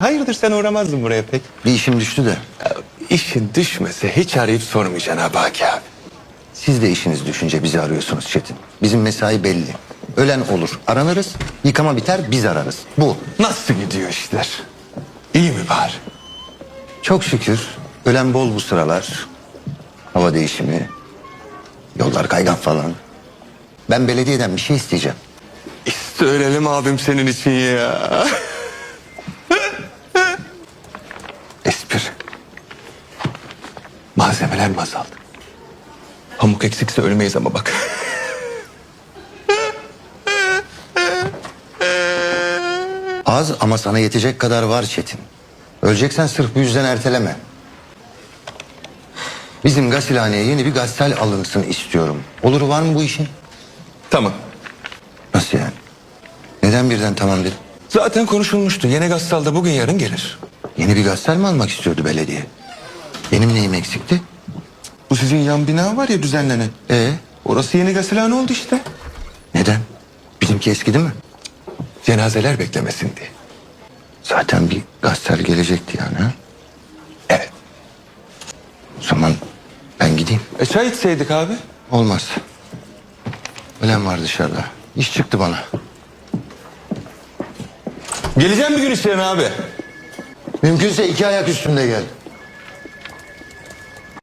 Hayırdır sen uğramazdın buraya pek? Bir işim düştü de. İşin düşmese hiç arayıp sormayacaksın ha Baki abi. Siz de işiniz düşünce bizi arıyorsunuz Çetin. Bizim mesai belli. Ölen olur aranırız, yıkama biter biz ararız. Bu. Nasıl gidiyor işler? İyi mi bari? Çok şükür ölen bol bu sıralar. Hava değişimi, yollar kaygan falan. Ben belediyeden bir şey isteyeceğim. İsteyelim abim senin için ya. Malzemeler mi azaldı? Pamuk eksikse ölmeyiz ama bak. Az ama sana yetecek kadar var Çetin. Öleceksen sırf bu yüzden erteleme. Bizim gasilhaneye yeni bir gazel alınsın istiyorum. Olur var mı bu işin? tamam. Nasıl yani? Neden birden tamam dedin? Zaten konuşulmuştu. Yeni Gassal'da bugün yarın gelir. Yeni bir gazel mi almak istiyordu belediye? Benim neyim eksikti? Bu sizin yan bina var ya düzenlenen. Ee, Orası yeni gasilhane oldu işte. neden? Bizimki eskidi mi? Cenazeler beklemesin diye. Zaten bir gazel gelecekti yani ha? Evet. O zaman ben gideyim. E çay içseydik abi. Olmaz. Ölen var dışarıda. İş çıktı bana. Geleceğim bir gün işlerine abi. Mümkünse iki ayak üstünde gel.